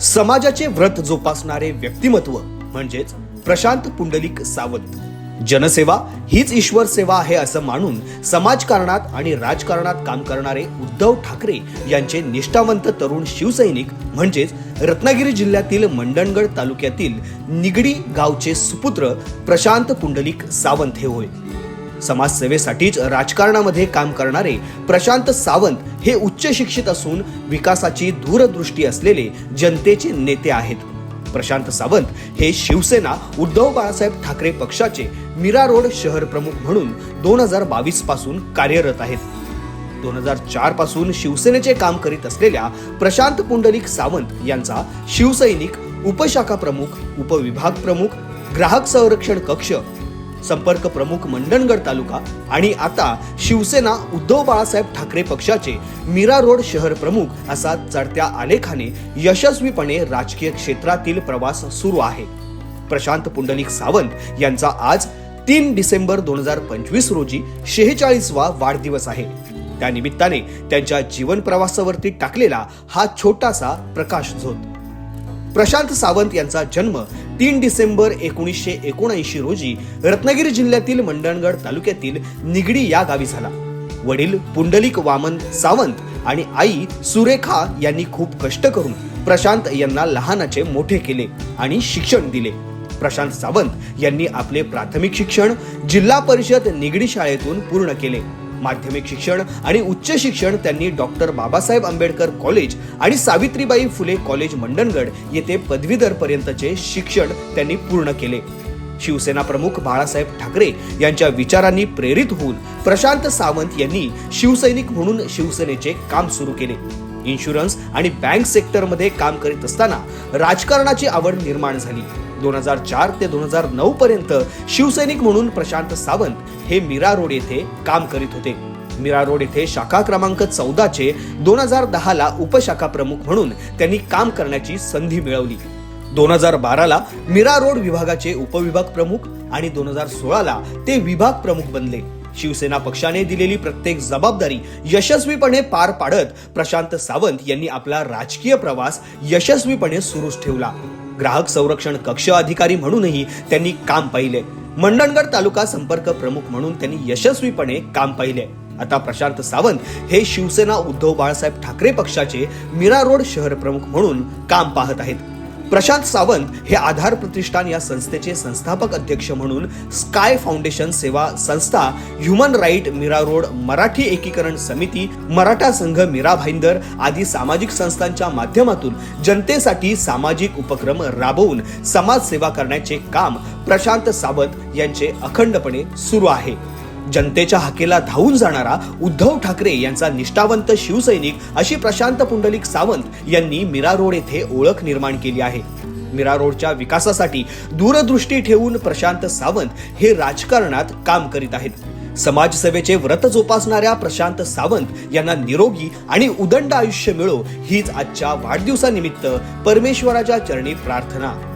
समाजाचे व्रत जोपासणारे व्यक्तिमत्व म्हणजेच प्रशांत पुंडलिक सावंत. जनसेवा हीच ईश्वर सेवा आहे असं मानून समाजकारणात आणि राजकारणात काम करणारे उद्धव ठाकरे यांचे निष्ठावंत तरुण शिवसैनिक म्हणजेच रत्नागिरी जिल्ह्यातील मंडणगड तालुक्यातील निगडी गावचे सुपुत्र प्रशांत पुंडलिक सावंत हे होय. समाजसेवेसाठीच राजकारणामध्ये काम करणारे प्रशांत सावंत हे उच्च शिक्षित असून विकासाची दूरदृष्टी असलेले जनतेचे नेते आहेत. प्रशांत सावंत हे शिवसेना उद्धव बाळासाहेब ठाकरे पक्षाचे मीरा रोड शहर प्रमुख म्हणून दोन हजार बावीसपासून कार्यरत आहेत. दोन हजार चारपासून शिवसेनेचे काम करीत असलेल्या प्रशांत पुंडलिक सावंत यांचा शिवसैनिक उपशाखा प्रमुख उपविभाग प्रमुख ग्राहक संरक्षण कक्ष संपर्क प्रमुख मंडणगड तालुका आणि आता शिवसेना उद्धव बाळासाहेब ठाकरे पक्षाचे मीरा रोड शहर प्रमुख असा चढत्या आलेखाने यशस्वीपणे राजकीय क्षेत्रातील प्रवास सुरू आहे. प्रशांत पुंडलिक सावंत यांचा आज तीन डिसेंबर दोन हजार पंचवीस रोजी शेहेचाळीसवा वाढदिवस आहे. त्यानिमित्ताने त्यांच्या जीवन प्रवासावरती टाकलेला हा छोटासा प्रकाश झोत. प्रशांत सावंत यांचा जन्म तीन डिसेंबर एकोणीसशे एकोणऐंशी रोजी रत्नागिरी जिल्ह्यातील मंडणगड तालुक्यातील निगडी या गावी झाला. वडील पुंडलिक वामन सावंत आणि आई सुरेखा यांनी खूप कष्ट करून प्रशांत यांना लहानाचे मोठे केले आणि शिक्षण दिले. प्रशांत सावंत यांनी आपले प्राथमिक शिक्षण जिल्हा परिषद निगडी शाळेतून पूर्ण केले. माध्यमिक शिक्षण आणि उच्च शिक्षण त्यांनी डॉक्टर बाबासाहेब आंबेडकर कॉलेज आणि सावित्रीबाई फुले कॉलेज मंडणगड येथे पदवीधर पर्यंतचे शिक्षण त्यांनी पूर्ण केले. शिवसेना प्रमुख बाळासाहेब ठाकरे यांच्या विचारांनी प्रेरित होऊन प्रशांत सावंत यांनी शिवसैनिक म्हणून शिवसेनेचे काम सुरू केले. इन्शुरन्स आणि बँक सेक्टरमध्ये काम करीत असताना राजकारणाची आवड निर्माण झाली. दोन हजार चार ते दोन हजार नऊ पर्यंत शिवसैनिक म्हणून प्रशांत सावंत हे मीरा रोड येथे काम करीत होते. मीरा रोड येथे शाखा क्रमांक चौदाचे दोन हजार दहाला उपशाखा प्रमुख म्हणून त्यांनी काम करण्याची संधी मिळवली. दोन हजार बाराला मीरा रोड विभागाचे उपविभाग प्रमुख आणि दोन हजार सोळाला ते विभाग प्रमुख बनले. शिवसेना पक्षाने दिलेली प्रत्येक जबाबदारी यशस्वीपणे पार पाडत प्रशांत सावंत यांनी आपला राजकीय प्रवास यशस्वीपणे सुरूच ठेवला. ग्राहक संरक्षण कक्ष अधिकारी म्हणूनही त्यांनी काम पाहिले. मंडणगड तालुका संपर्क प्रमुख म्हणून त्यांनी यशस्वीपणे काम पाहिले. आता प्रशांत सावंत हे शिवसेना उद्धव बाळासाहेब ठाकरे पक्षाचे मीरा रोड शहर प्रमुख म्हणून काम पाहत आहेत. प्रशांत सावंत हे आधार प्रतिष्ठान या संस्थेचे संस्थापक अध्यक्ष म्हणून स्काय फाउंडेशन सेवा संस्था human right Mira road Marathi एकीकरण समिती मराठा संघ मीरा भाईंदर आदी सामाजिक संस्थांच्या माध्यमातून जनतेसाठी सामाजिक उपक्रम राबवून समाजसेवा करण्याचे काम प्रशांत सावंत यांचे अखंडपणे सुरू आहे. जनतेच्या हाकेला धावून जाणारा उद्धव ठाकरे यांचा निष्ठावंत शिवसैनिक अशी प्रशांत पुंडलिक सावंत यांनी मीरा रोड येथे ओळख निर्माण केली आहे. मीरा रोडच्या विकासासाठी दूरदृष्टी ठेवून प्रशांत सावंत हे राजकारणात काम करीत आहेत. समाजसेवेचे व्रत जोपासणाऱ्या प्रशांत सावंत यांना निरोगी आणि उदंड आयुष्य मिळो हीच आजच्या वाढदिवसानिमित्त परमेश्वराच्या चरणी प्रार्थना.